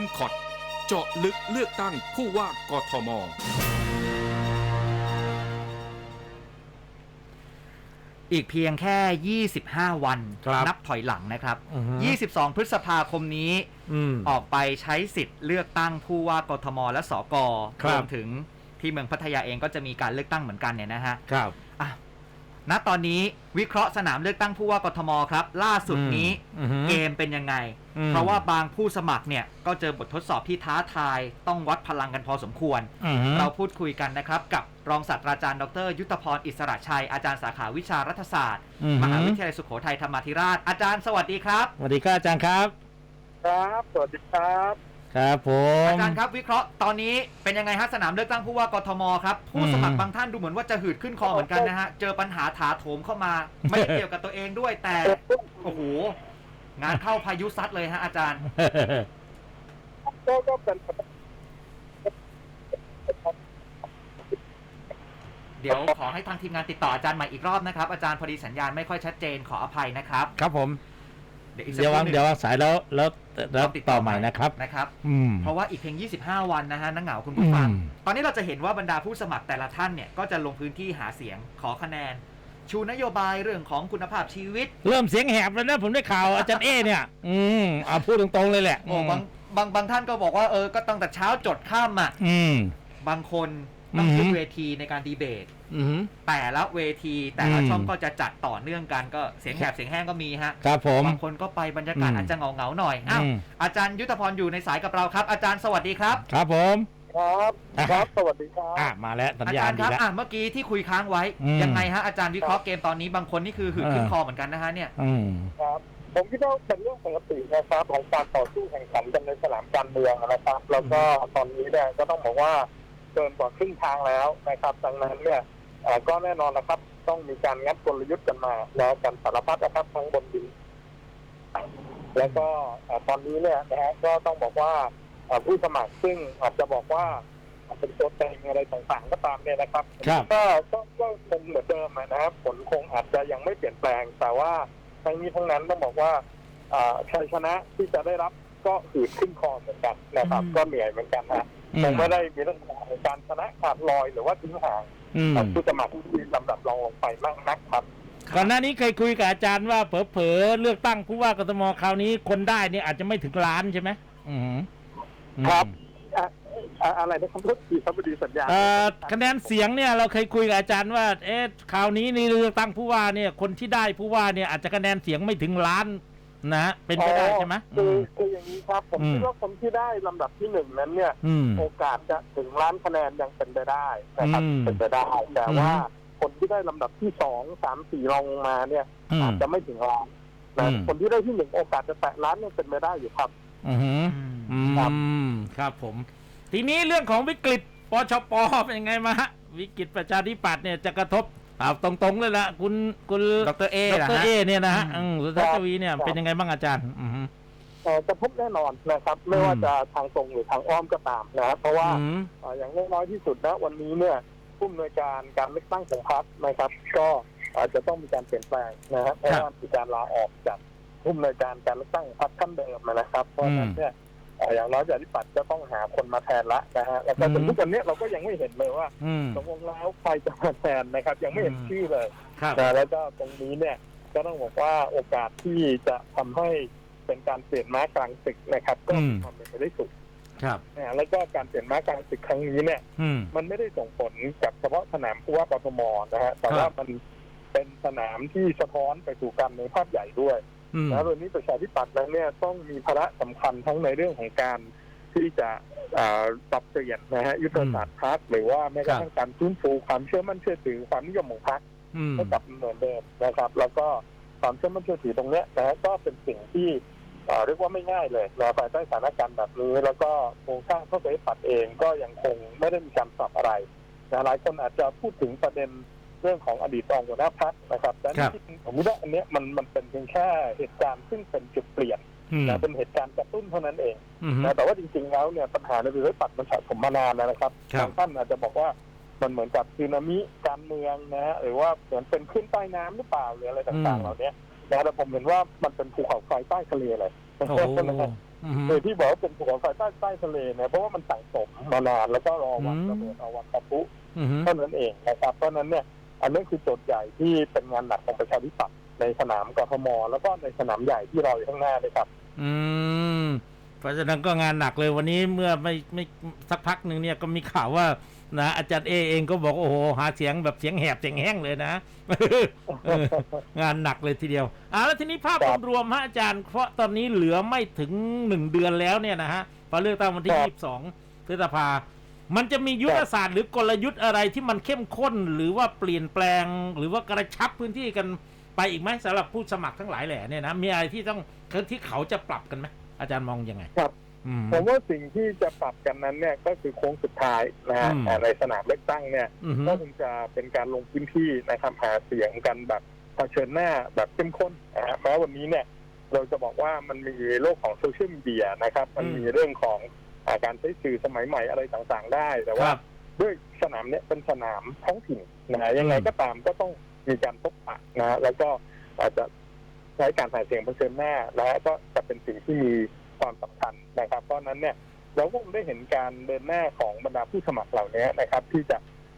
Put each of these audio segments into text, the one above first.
m c o t เจาะลึกเลือกตั้งผู้ว่ากทม อีกเพียงแค่ 25 วัน ครับนับถอยหลังนะครับอือฮึ22 พฤษภาคมนี้ อืม ออกไปใช้สิทธิ์เลือกตั้งผู้ว่ากทมและสกครัรบวมถึงที่เมืองพัทยาเองก็จะมีการเลือกตั้งเหมือนกันเนี่ยนะฮะ ครับอะ ณตอนนี้วิเคราะห์สนามเลือกตั้งผู้ว่ากทมครับ ล่าสุดนี้อืมอือฮึเกมเป็นยังไง อืม เพราะว่าบางผู้สมัครเนี่ยก็เจอบททดสอบที่ท้าทาย ต้องวัดพลังกันพอสมควร อือฮึ เราพูดคุยกันนะครับกับรองศาสตราจารย์ดร ยุทธพรอิสระชัย อาจารย์สาขาวิชารัฐศาสตร์ อือฮึมหาวิทยาลัยสุโขทัยธรรมาธิราช อาจารย์สวัสดีครับ สวัสดีครับอาจารย์ครับ ครับ สวัสดีครับ ครับผม อาจารย์ครับวิเคราะห์ตอนนี้เป็นยังไงฮะสนามเลือกตั้งผู้ว่ากทมครับผู้สมัครอืมบางท่านดูเหมือนว่าจะหืดขึ้นคอเหมือนกันนะฮะเจอปัญหาถาโถมเข้ามา ไม่ได้เกี่ยวกับตัวเองด้วยแต่โอ้โหงานเข้าพายุซัดเลยฮะอาจารย์ ก็ก็เป็นเดี๋ยวขอให้ทางทีมงานติดต่ออาจารย์ใหม่อีกรอบนะครับ อาจารย์พอดีสัญญาณไม่ค่อยชัดเจนขออภัยนะครับ ครับผม เดี๋ยวอีกสักเดี๋ยวควางรู่หนึ่งเดี๋ยววางสายแล้วแล้วแล้วต้องติดต่อใหม่นะครับ นะครับ อืม เพราะว่าอีกเพียง 25 วันนะฮะนักเหงาคุณผู้ฟัง อืม ตอนนี้เราจะเห็นว่าบรรดาผู้สมัครแต่ละท่านเนี่ย ก็จะลงพื้นที่หาเสียงขอคะแนน ชูนโยบายเรื่องของคุณภาพชีวิต เริ่มเสียงแหบแล้วนะผมได้ข่าวอาจารย์เอเนี่ย อืมเอาพูดตรงๆเลยแหละโอ้บางบางบางท่านก็บอกว่าเออ ก็ตั้งแต่เช้าจดข้ามอะ อืม บางคน ต้องอือฮึขึ้นเวทีในการดีเบต อืมแต่ละเวทีแต่ละอืม ช่องก็จะจัดต่อเนื่องกันก็เสียงแหบเสียงแห้งก็มีฮะครับผม บางคนก็ไปบรรยากาศอืมอาจจะเงาเงาๆหน่อยอ้าวอืม อาจารย์ยุทธพรอยู่ในสายกับเราครับ อาจารย์สวัสดีครับ ครับผม ครับครับสวัสดีครับอะมาแล้วสัญอาญาจาณรย์ดีครับแล้ว อะเมื่อกี้ที่คุยค้างไว้ อืม ยังไงฮะอาจารย์วิเคราะห์เกมตอนนี้บางคนนี่คือหืดเออขึ้นคอเหมือนกันนะฮะเนี่ย อืม ครับ ผมคิดว่าเป็นเรื่องปกตินะครับของการต่อสู้แข่งขันกันในสนามการเมืองนะครับ แล้วก็ตอนนี้เนี่ยก็ต้องบอกว่า เกินกว่าครึ่งทางแล้วนะครับ ดังนั้นเนี่ยเอ่อก็แน่นอนนะครับ ต้องมีการงัดกลยุทธ์กันมา แล้วกันสารพัดนะครับทั้งบนดิน แล้วก็เอ่อตอนนี้เนี่ยนะฮะก็ต้องบอกว่าเอ่อผู้สมัครซึ่งอาจจะบอกว่าเป็นตัวเต็งอะไรต่างๆก็ตามเนี่ยนะครับครับก็ก็ก็คงเหมือนเดิมอะนะครับ ผลคงอาจจะยังไม่เปลี่ยนแปลง แต่ว่าทั้งนี้ทั้งนั้นต้องบอกว่าอ่าชัยชนะที่จะได้รับก็อืดขึ้นคอเหมือนกันนะครับอืมก็เหนื่อยเหมือนกันนะอื คมงไม่ได้มีลักษณะของการชนะขาดลอยหรือว่าทิ้งห่างอืม กับผู้สมัครที่ลำดับรองลงไปมากนักครับ ก่อนหน้านี้เคยคุยกับอาจารย์ว่าเผลอๆเลือกตั้งผู้ว่ากทมคราวนี้คนได้เนี่ยอาจจะไม่ถึงล้านใช่ไหมอืมครับ อะอะอะไรนะครับทุกทีครับพอดีสัญญาณเอ่อคะแนนเสียงเนี่ยเราเคยคุยกับอาจารย์ว่า เอ๊ะคราวนี้นี่เลือกตั้งผู้ว่าเนี่ยคนที่ได้ผู้ว่าเนี่ยอาจจะคะแนนเสียงไม่ถึงล้าน นะฮะเป็นไปได้ใช่ไหมคือม คืออย่างนี้ครับ ผมอืม คิดว่าคนที่ได้ลำดับที่หนึ่งนั้นเนี่ย อืม โอกาสจะถึงล้านคะแนนยังเป็นไปได้นะครับอืมเป็นไปได้แต่อืมว่าคนที่ได้ลำดับที่สองสามสี่รองลงมาเนี่ยอืมอาจจะไม่ถึงล้านนะอืม คนที่ได้ที่หนึ่งโอกาสจะแตะล้านยังเป็นไปได้อยู่ครับ อืมอืมครับอืมครับผม ทีนี้เรื่องของวิกฤตปชปเป็นยังไงมาฮะวิกฤตประชาธิปัตย์เนี่ยจะกระทบ เอาตรงๆเลยละคุณคุณดรเอดนะรฮะ เอเนี่ยนะฮะอืม อืมสุทัศน์ทวีเนี่ยเป็นยังไงบ้างอาจารย์ อืม เอ่อกระทบแน่นอนนะครับ ไม่ว่าจะทางตรงหรือทางอ้อมก็ตามนะครับเพราะว่าอืม เอ่ออย่างน้อยๆที่สุดนะวันนี้เนี่ยผู้อำนวยการการเลือกตั้งของพรรคนะครับ ก็อาจจะต้องมีการเปลี่ยนแปลงนะครับเพราะว่ามีการลาออกจากผู้อำนวยการการเลือกตั้งของพรรคท่านเดิมนะครับ เพราะฉะนั้นเนี่ยเอ่ออย่างน้อยประชาธิปัตย์จะต้องหาคนมาแทนละนะฮะแล้วก็จนทุกวันนี้เราก็ยังไม่เห็นเลยว่าอืมตกลงแล้วใครจะมาแทนนะครับ ยังไม่เห็นชื่อเลยครับนะแล้วก็ตรงนี้เนี่ยก็ต้องบอกว่าโอกาสที่จะทำให้เป็นการเปลี่ยนม้ากลางศึกนะครับ ก็มีความเป็นไปได้สูงครับนะแล้วก็การเปลี่ยนม้ากลางศึกครั้งนี้เนี่ยอืมมันไม่ได้ส่งผลกับเฉพาะสนามผู้ว่ากทมนะฮะแต่ครับว่ามันเป็นสนามที่สะท้อนไปสู่การเมืองภาพใหญ่ด้วย อืมนะวันนี้ประชาธิปัตย์นั้นเนี่ยต้องมีภาระสำคัญทั้งในเรื่องของการที่จะเอ่อปรับเปลี่ยนนะฮะยุทธศาสตร์พรรคหรือว่าแม้กระทั่งการฟื้นฟูความเชื่อมั่นเชื่อถือความนิยมของพรรคอืมให้กลับเหมือนเดิมนะครับ แล้วก็ความเชื่อมั่นเชื่อถือตรงเนี้ยนะฮะก็เป็นสิ่งที่เอ่อเรียกว่าไม่ง่ายเลยนะภายใต้สถานการณ์แบบนี้แล้วก็โครงสร้างพรรคประชาธิปัตย์เองก็ยังคงไม่ได้มีการปรับอะไรนะหลายคนอาจจะพูดถึงประเด็น เรื่องของอดีตรองหัวหน้าพรรคนะครับแต่ครับที่ผมคิดว่าอันเนี้ยมันมันเป็นเพียงแค่เหตุการณ์ซึ่งเป็นจุดเปลี่ยนอืมนะเป็นเหตุการณ์กระตุ้นเท่านั้นเองอืมนะแต่ว่าจริง ๆ แล้วเนี่ยปัญหาในประชาธิปัตย์มันสะสมมานานแล้วนะครับครับบางท่านอาจจะบอกว่ามันเหมือนกับสึนามิการเมืองนะฮะหรือว่าเหมือนเป็นขึ้นใต้น้ำหรือเปล่าหรืออะไรต่างๆเหล่านี้นะแต่ผมเห็นว่ามันเป็นภูเขาไฟใต้ทะเลเลยโอ้โหอืมโดยที่บอกว่าเป็นภูเขาไฟใต้ใต้ทะเลเนี่ยเพราะว่ามันสั่งสมมานานแล้วก็รอวันอืมระเบิดเอาวันปะทุอืมเท่านั้นเองนะครับเพราะฉะนั้นเนี่ย อันนี้คือโจทย์ใหญ่ที่เป็นงานหนักของประชาธิปัตย์ในสนามกทมแล้วก็ในสนามใหญ่ที่เราอยู่ข้างหน้าด้วยครับ อืมเพราะฉะนั้นก็งานหนักเลยวันนี้เมื่อไม่ไม่สักพักหนึ่งเนี่ยก็มีข่าวว่านะอาจารย์เอเองก็บอกโอ้โหหาเสียงแบบเสียงแหบเสียงแห้งเลยนะเอองานหนักเลยทีเดียวอ่าแล้วทีนี้ภาพครับรวมๆฮะอาจารย์เพราะตอนนี้เหลือไม่ถึงหนึ่งเดือนแล้วเนี่ยนะฮะพอเลือกตั้งวันที่ครับยี่สิบสองพฤษภา มันจะมียุทธศาสตร์หรือกลยุทธ์อะไรที่มันเข้มข้นหรือว่าเปลี่ยนแปลงหรือว่ากระชับพื้นที่กันไปอีกไหมสำหรับผู้สมัครทั้งหลายแหล่เนี่ยนะมีอะไรที่ต้องที่เขาจะปรับกันไหมอาจารย์มองยังไงครับอืมผมว่าสิ่งที่จะปรับกันนั้นเนี่ยก็คือโค้งสุดท้ายนะฮะอืมอ่าในสนามเลือกตั้งเนี่ยอือฮึก็คงจะเป็นการลงพื้นที่นะครับหาเสียงกันแบบเผชิญหน้าแบบเข้มข้นนะฮะแม้วันนี้เนี่ยเราจะบอกว่ามันมีโลกของโซเชียลมีเดียนะครับ มันมีเรื่องของอา การใช้สื่อสมัยใหม่อะไรต่างๆได้ แต่คว่ารับด้วยสนามเนี่ยเป็นสนามท้องถิ่นนะฮะยังไงก็ตามก็ต้องมีการพบปะนะฮะแล้วก็อาจจะใช้การหาเสียงเผชิญหน้านะฮะก็จะเป็นสิ่งที่มีความสำคัญนะครับ เพราะฉะนั้นเนี่ยเราก็คงได้เห็นการเดินหน้าของบรรดาผู้สมัครเหล่านี้นะครับ ที่จะ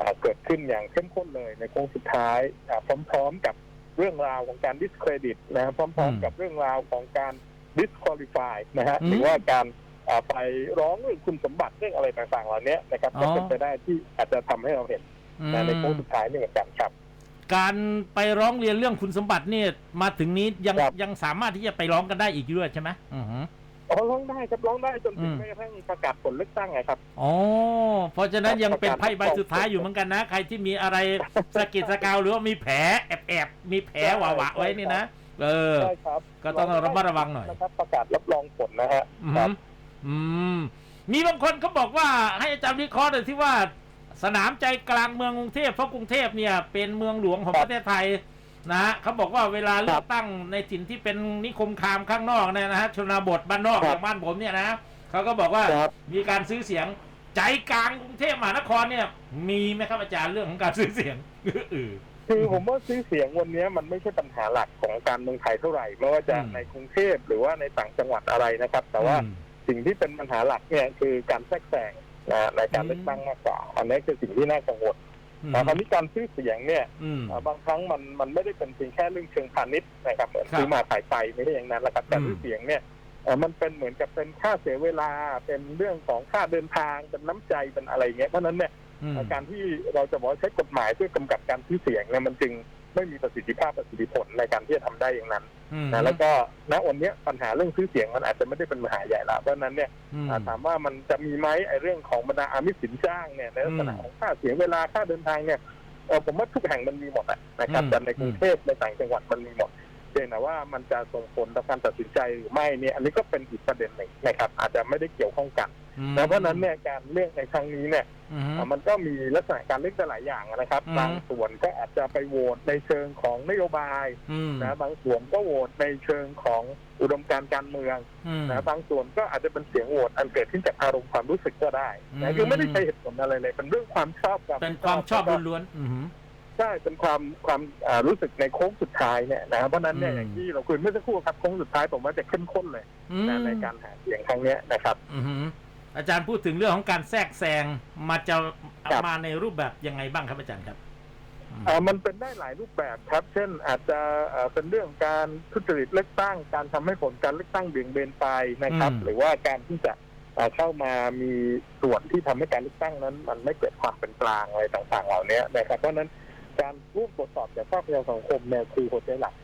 อ่าเกิดขึ้นอย่างเข้มข้นเลยในโค้งสุดท้ายอ่าพร้อมๆกับเรื่องราวของการ discredit นะฮะพร้อมอืมๆกับเรื่องราวของการ disqualify นะฮะอืมหรือว่าการอ่า ไปร้องเรื่องคุณสมบัติเรื่องอะไรต่างๆเหล่านี้นะครับอ๋ก็อเป็นไปได้ที่อาจจะทำให้เราเห็นอืมนะในโค้งสุดท้ายนี่เหมือนกันครับ การไปร้องเรียนเรื่องคุณสมบัติเนี่ยมาถึงนี้ยังครับยังสามารถที่จะไปร้องกันได้อีกด้วยใช่ไหมอือฮึอ๋อร้องได้ครับร้องได้จนถึงอืมแม้กระทั่งประกาศผลเลือกตั้งไงครับอ๋อเพราะฉะนั้นยังเป็นประกาศไพ่ใบสุดท้ายอยู่เหมือนกันนะ ใครที่มีอะไรสะกิดสะกาวหรือว่ามีแผลแอบแอบๆมีแผลหวะๆไว้นี่นะเออใช่ครับก็ต้องระมัดระวังหน่อยนะครับประกาศรับรองผลนะฮะอืครับม อืม มีบางคนเขาบอกว่าให้อาจารย์วิเคราะห์หน่อยที่ว่าสนามใจกลางเมืองกรุงเทพเพราะกรุงเทพเนี่ย เป็นเมืองหลวงของครัปบระเทศไทยนะฮะเขาบอกว่าเวลาเลืครัอกบตั้งในถิ่นที่เป็นนิคมคามข้างนอกเนี่ยนะฮะชนบทบ้านนอกคอรับย่างบ้านผมเนี่ยนะเขาก็บอกว่าครับ มีการซื้อเสียงใจกลางกรุงเทพมหานครเนี่ย มีไหมครับอาจารย์เรื่องของการซื้อเสียงเออ คือผมว่าซื้อเสียงวันนี้มันไม่ใช่ปัญหาหลักของการเมืองไทยเท่าไหร่ไม่ว่าจะอืม ในกรุงเทพหรือว่าในต่างจังหวัดอะไรนะครับ แต่ว่าอืม สิ่งที่เป็นปัญหาหลักเนี่ยคือการแทรกแซงนะในการอืมเลือกตั้งมากกว่าอันนี้คือสิ่งที่น่ากังวลอืมนะคราวนี้การซื้อเสียงเนี่ยอืมอ่าบางครั้งมันมันไม่ได้เป็นเพียงแค่เรื่องเชิงพาณิชย์นะครับเหมือนครับซื้อมาขายไปไม่ได้อย่างนั้นแหละครับการอืมซื้อเสียงเนี่ยเอ่อมันเป็นเหมือนกับเป็นค่าเสียเวลาเป็นเรื่องของค่าเดินทางเป็นน้ำใจเป็นอะไรอย่างเงี้ยเพราะฉะนั้นเนี่ยอืมการที่เราจะบอกว่าใช้กฎหมายเพื่อกำกับการซื้อเสียงเนี่ยมันจึง ไม่มีประสิทธิภาพประสิทธิผลในการที่จะทำได้อย่างนั้นอืมนะแล้วก็ณวันเนี้ยปัญหาเรื่องซื้อเสียงมันอาจจะไม่ได้เป็นปัญหาใหญ่ละเพราะฉะนั้นเนี่ยอืม อ่าถามว่ามันจะมีไหมไอ้เรื่องของบรรดาอามิสสินจ้างเนี่ยในลักษณะอืมของค่าเสียเวลาค่าเดินทางเนี่ยเออผมว่าทุกแห่งมันมีหมดอะนะครับอืม แต่ในกรุงเทพในต่างจังหวัดมันมีหมดเพียงแต่ว่ามันจะส่งผลต่อการตัดสินใจหรือไม่เนี่ยอันนี้ก็เป็นอีกประเด็นหนึ่งนะครับอาจจะไม่ได้เกี่ยวข้องกันอืม นะเพราะฉะนั้นเนี่ยการเลือกในครั้งนี้เนี่ยอืมอ่ามันก็มีลักษณะการเลือกได้หลายอย่างนะครับอืมบางส่วนก็อาจจะไปโหวตในเชิงของนโยบายอืมนะบางส่วนก็โหวตในเชิงของอุดมการณ์การเมืองอืมนะบางส่วนก็อาจจะเป็นเสียงโหวตอันเกิดขึ้นจากอารมณ์ความรู้สึกก็ได้อืนะมคือไม่ได้ใช้เหตุผลอะไรเลยเป็นเรื่องความชอบความเป็นความชอบแล้วก็ล้วนๆอืมใช่เป็นความความอ่ารู้สึกในโค้งสุดท้ายเนี่ยนะเพราะฉะนั้นเนี่ยอืมอย่างที่เราคุยเมื่อสักครู่ครับโค้งสุดท้ายผมว่าจะเข้มข้นเลยอืนะมในการหาเสียงครั้งเนี้ยนะครับ อืมอาจารย์พูดถึงเรื่องของการแทรกแซงมาจะครับ มาในรูปแบบยังไงบ้างครับอาจารย์ครับอืมอ่ามันเป็นได้หลายรูปแบบครับ เช่นอาจจะเอ่อเป็นเรื่องการทุจริตเลือกตั้ง การทำให้ผลการเลือกตั้งเบี่ยงเบนไปนะครับ อืม หรือว่าการที่จะเอ่อเข้ามามีส่วนที่ทำให้การเลือกตั้งนั้น มันไม่เกิดความเป็นกลางอะไรต่างๆ เหล่านี้นะครับ เพราะฉะนั้นการร่วมตรวจสอบจากภาคประชาสังคมเนี่ยคือหัวใจหลัก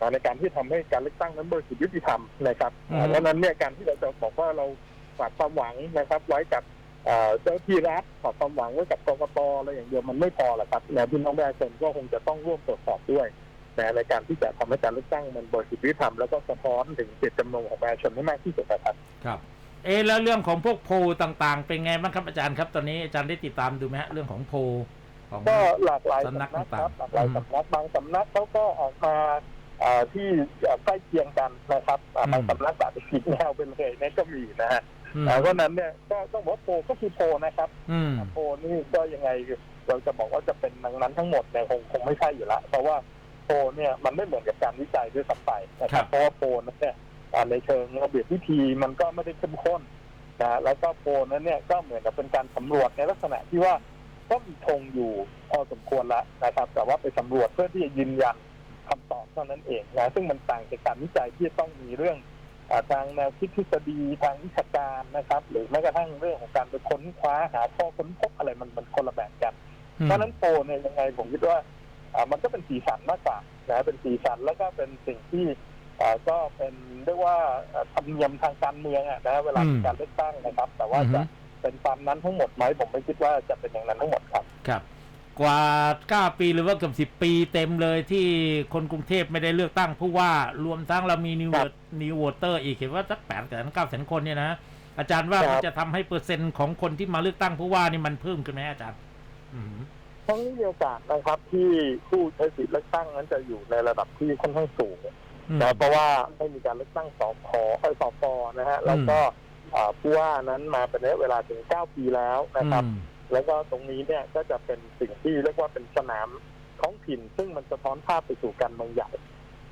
นะในการที่ทำให้การเลือกตั้งนั้นบริสุทธิ์ยุติธรรมนะครับอืมอ่าเพราะฉะนั้นเนี่ยการที่เราจะบอกว่าเรา ฝากความหวังนะครับ ไว้กับเอ่อเจ้าที่รัฐขอความหวังไว้กับกกตอะไรอย่างเดียวมันไม่พอหรอกครับแล้วพี่น้องประชาชนก็คงจะต้องร่วมตรวจสอบด้วยนะในการที่จะทำให้การเลือกตั้งมันบริสุทธิ์ยุติธรรมแล้วก็สะท้อนถึงเจตจำนงของประชาชนให้มากที่สุดนะครับครับ เอะแล้วเรื่องของพวกโพลต่างๆ เป็นไงบ้างครับอาจารย์ครับ ตอนนี้อาจารย์ได้ติดตามดูไหมฮะเรื่องของโพลของก็หลากหลายสำนักสำนักครับหต่างๆลากหลายอืมสำนักบางสำนักเขาก็ออกมาเอ่อที่เอ่อใกล้เคียงกันนะครับอ่าอืมบางสำนักอาจจะผิดแนวไปเลยนั่นก็มีนะฮะ อืมอ่าเพราะฉะนั้นเนี่ยก็ต้องบอกว่าโพลก็คือโพลนะครับอืมโพลนี่ก็ยังไงเราจะบอกว่าจะเป็นดังนั้นทั้งหมดเนี่ยคงคงไม่ใช่อยู่ละเพราะว่าโพลเนี่ยมันไม่เหมือนกับการวิจัยด้วยซ้ำไปนะคครัรับบเพราะว่าโพลนั้นเนี่ยอ่าในเชิงระเบียบวิธีมันก็ไม่ได้เข้มข้นนะแล้วก็โพลนั้นเนี่ยก็เหมือนกับเป็นการสำรวจในลักษณะที่ว่าก็มีธงอยู่พอสมควรแล้วนะครับ แต่ว่าไปสำรวจเพื่อที่จะยืนยันคำตอบเท่านั้นเองนะซึ่งมันต่างจากการวิจัยที่จะต้องมีเรื่องอา ทางแนวคิดทฤษฎีทางวิชาการนะครับ หรือแม้กระทั่งเรื่องของการไปค้นคว้าหาข้อค้นพบอะไรมันมันคนละแบบกัน เพราะฉะนั้นโพลเนี่ยยังไงผมคิดว่าอ่ามันก็เป็นสีสันมากกว่านะเป็นสีสันแล้วก็เป็นสิ่งที่อ่าก็เป็นเรียกว่าอ่าธรรมเนียมทางการเมืองอะนะเวลามีการเลือกตั้งนะครับ แต่ว่าจะเป็นตามนั้นทั้งหมดไหมผมไม่คิดว่าจะเป็นอย่างนั้นทั้งหมดครับครับ กว่า 9 ปีหรือว่าเกือบ 10 ปีเต็มเลยที่คนกรุงเทพไม่ได้เลือกตั้งผู้ว่ารวมทั้งเรามีนิวครับนิววอเตอร์อีกเห็นว่าสักแปดแสนเก้าแสนคนเนี่ยนะอาจารย์ว่าครับมันจะทำให้เปอร์เซ็นต์ของคนที่มาเลือกตั้งผู้ว่านี่มันเพิ่มขึ้นไหมอาจารย์อืมทั้งนี้มีโอกาสนะครับที่ผู้ใช้สิทธิเลือกตั้งนั้นจะอยู่ในระดับที่ค่อนข้างสูงอืมนะเพราะว่าไม่มีการเลือกตั้งสพไอ้สปนะฮะแล้วก็อ่าผู้ว่านั้นมาเป็นระยะเวลาถึง9ปีแล้วนะครับอืม แล้วก็ตรงนี้เนี่ยก็จะเป็นสิ่งที่เรียกว่าเป็นสนามท้องถิ่น ซึ่งมันสะท้อนภาพไปสู่การเมืองใหญ่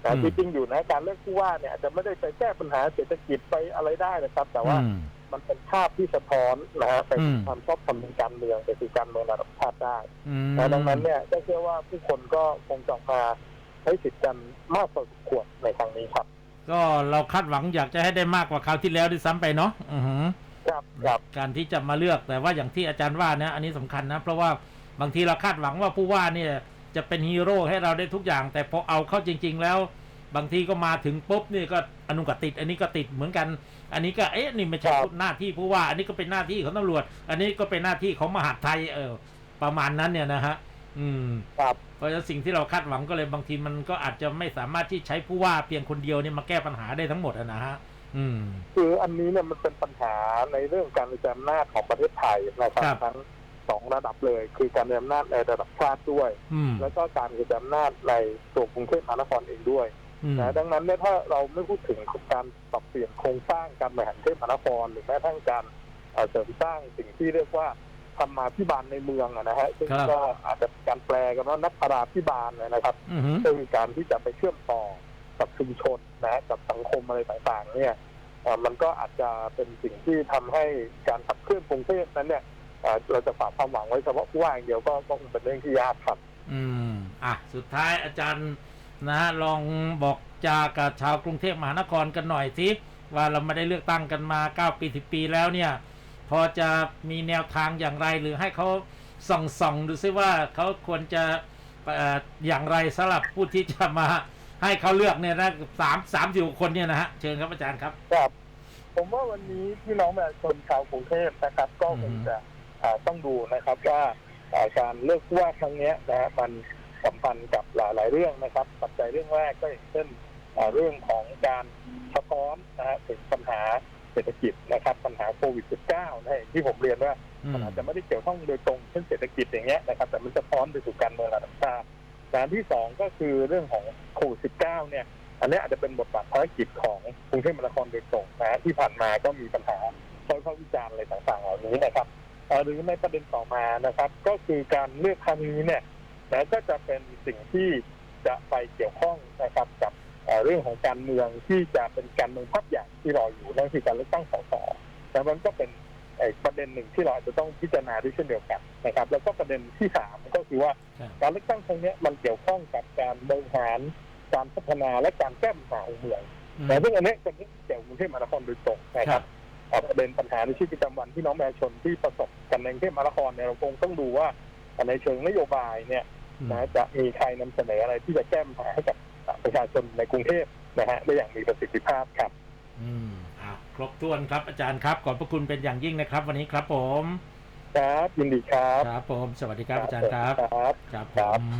อืนะมที่จริงอยู่นะการเลือกผู้ว่าเนี่ยอาจจะไม่ได้ไปแก้ปัญหาเศรษฐกิจไปอะไรได้นะครับ แต่ว่าอืมมันเป็นภาพที่สะท้อนนะฮะไปอืสู่มความชอบธรรมทางการเมืองไปสู่การเมืองระดับชาติได้อืมนะดังนั้นเนี่ยก็เชื่อว่าผู้คนก็คงจะออกมาใช้สิทธิ์กันมากพอสมควรในครั้งนี้ครับ ก็เราคาดหวังอยากจะให้ได้มากกว่าคราวที่แล้วด้วยซ้ำไปเนาะอือหือ ครับครับการที่จะมาเลือกแต่ว่าอย่างที่อาจารย์ว่านะอันนี้สำคัญนะ เพราะว่าบางทีเราคาดหวังว่าผู้ว่าเนี่ยจะเป็นฮีโร่ให้เราได้ทุกอย่าง แต่พอเอาเข้าจริง ๆ แล้ว บางทีก็มาถึงปุ๊บนี่ก็อนุก็ติด อันนี้ก็ติดเหมือนกัน อันนี้ก็เอ๊ะนี่ไม่ใช่ครับหน้าที่ผู้ว่า อันนี้ก็เป็นหน้าที่ของตำรวจ อันนี้ก็เป็นหน้าที่ของมหาดไทยเออ ประมาณนั้นเนี่ยนะฮะอืมครับเพราะฉะนั้นสิ่งที่เราคาดหวังก็เลยบางทีมันก็อาจจะไม่สามารถที่ใช้ผู้ว่าเพียงคนเดียวเนี่ยมาแก้ปัญหาได้ทั้งหมดอะนะฮะอืม คืออันนี้เนี่ยมันเป็นปัญหาในเรื่องการกระจายอำนาจของประเทศไทยนะครับครับทั้งสองระดับเลย คือการกระจายอำนาจในระดับชาติด้วยอืมแล้วก็การกระจายอำนาจในตัวกรุงเทพมหานครเองด้วยอืมนะดังนั้นเนี่ยถ้าเราไม่พูดถึงการปรับเปลี่ยนโครงสร้างการบริหารกรุงเทพมหานครหรือแม้กระทั่งการเอ่อเสริมสร้างสิ่งที่เรียกว่าธรรมาพิบาลในเมืองอะนะฮะซึ่งครับก็อาจจะเป็นการแปลกันว่านักพราพิบาลเนยนะครับอือหือซึ่งการที่จะไปเชื่อมต่อ กับชุมชนนะกับสังคมอะไรต่างๆ เนี่ยมันก็อาจจะเป็นสิ่งที่ทำให้การขับเคลื่อนกรุงเทพนั้นเนี่ยเราจะฝากความหวังไว้เฉพาะผู้ว่าอย่างเดียวก็ก็คงเป็นเรื่องที่ยากครับ อืมอะสุดท้ายอาจารย์นะลองบอกจากับชาวกรุงเทพมหานครกันหน่อยสิว่าเราไม่ได้เลือกตั้งกันมา 9 ปี 10 ปีแล้วเนี่ย พอจะมีแนวทางอย่างไรหรือให้เขาส่องส่องดูซิว่าเขาควรจะออย่างไรสำหรับผู้ที่จะมา ให้เขาเลือกเนี่ยนะสามสามสิบคนเนี่ยนะฮะเชิญครับอาจารย์ครับ ครับ ผมว่าวันนี้พี่น้องประชาชนชาวกรุงเทพนะครับ ก็คงจะอ่าต้องดูนะครับว่าอ่าการเลือกผู้ว่าครั้งเนี้ยนะฮะมันสัมพันธ์กับหลาย ๆ เรื่องนะครับปัจจัยเรื่องแรกก็อย่างเช่นอ่าเรื่องของการสะท้อนนะฮะถึงปัญหาเศรษฐกิจนะครับปัญหาโควิด -19 นะฮะอย่างที่ผมเรียนว่าอืมันมอาจจะไม่ได้เกี่ยวข้องโดยตรงเช่นเศรษฐกิจอย่างเงี้ยนะครับ แต่มันจะพ้อนไปสู่การเมืองระดับชาติ งานที่สองก็คือเรื่องของโควิด -19 เนี่ย อันนี้อาจจะเป็นบทบาทภารกิจของกรุงเทพมหานครโดยตรงนะฮะที่ผ่านมาก็มีปัญหาคอยเข้าวิจารณ์อะไรต่างๆเหล่านี้นะครับเอ่อหรือในประเด็นต่อมานะครับ ก็คือการเลือกครั้งนี้เนี่ยนะก็จะเป็นสิ่งที่จะไปเกี่ยวข้องนะครับกับเอ่อเรื่องของการเมืองที่จะเป็นการเมืองภาพใหญ่ที่รออยู่นั่นคือการเลือกตั้งสสแต่มันก็เป็นไอ้ประเด็นหนึ่งที่เราอาจจะต้องพิจารณาด้วยเช่นเดียวกันนะครับ แล้วก็ประเด็นที่สามก็คือว่าครับการเลือกตั้งครั้งเนี้ยมัน ฒนาและการแก้ปัญหาของเมืองอืมแต่ซึ่งอันเนี้ยเป็นเรื่องที่เกี่ยวกับกรุงเทพมหานครโดยตรงนะครับเอ่อประเด็นปัญหาในชีวิตประจำวันที่น้องประชาชนที่ประสบกันในกรุงเทพมหานครเนี่ยเราคงต้องดูว่าในเชิงนโยบายเนี่ยอืมนะจะมีใครนำเสนออะไรที่จะแก้ปัญหาให้กับประชาชนในกรุงเทพนะฮะได้อย่างมีประสิทธิภาพครับ อืมอะครบถ้วนครับอาจารย์ครับขอบพระคุณเป็นอย่างยิ่งนะครับ วันนี้ครับผม ครับยินดีครับ ครับผม สวัสดีครับอาจารย์ครับ ครับครับผครับม